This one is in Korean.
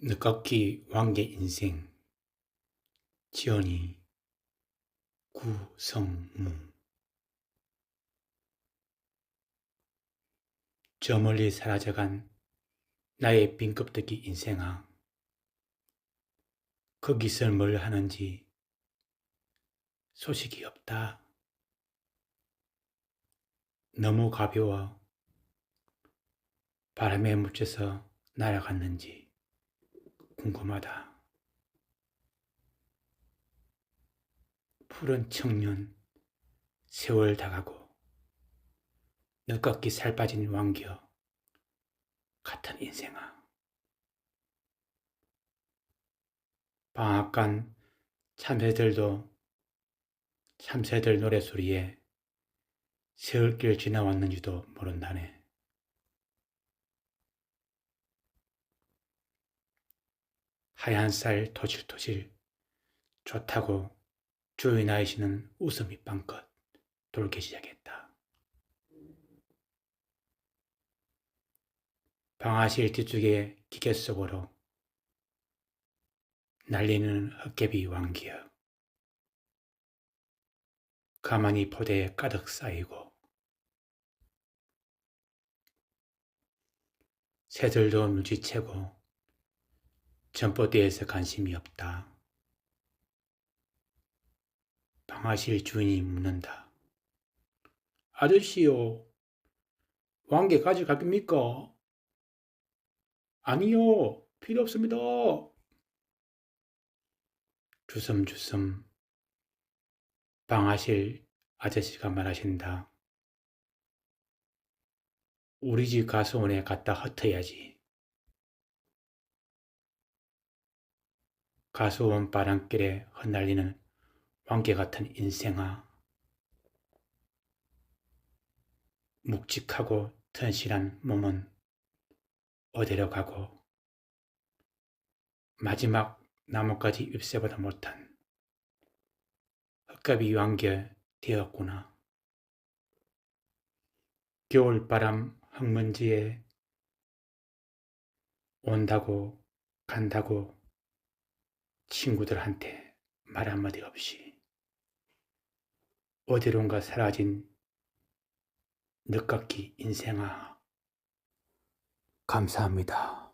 늦깎이 왕개 인생. 지연이 구성무. 저 멀리 사라져간 나의 빈껍데기 인생아 거기서 뭘 하는지 소식이 없다. 너무 가벼워. 바람에 묻혀서 날아갔는지 궁금하다. 푸른 청년, 세월 다가고 늦깎이 살 빠진 왕겨 같은 인생아. 방앗간 참새들도 참새들 노래소리에 세월길 지나왔는지도 모른다네. 하얀 쌀 토실토실 좋다고 주인 아이씨는 웃음이 빵긋 돌기 시작했다. 방아실 뒤쪽에 기계 속으로 날리는 헛개비 왕기여 가만히 포대에 가득 쌓이고 새들도 눈치채고 전봇대에서 관심이 없다. 방아실 주인이 묻는다. 아저씨요, 왕개 가져갈 겁니까? 아니요, 필요 없습니다. 주섬주섬 방아실 아저씨가 말하신다. 우리 집 가수원에 갖다 흩어야지. 가수원 바람길에 흩날리는 왕개 같은 인생아. 묵직하고 튼실한 몸은 어디로 가고 마지막 나뭇가지 잎새보다 못한 흙가비 왕개 되었구나. 겨울바람 흙먼지에 온다고 간다고 친구들한테 말 한마디 없이 어디론가 사라진 늦깎이 인생아 감사합니다.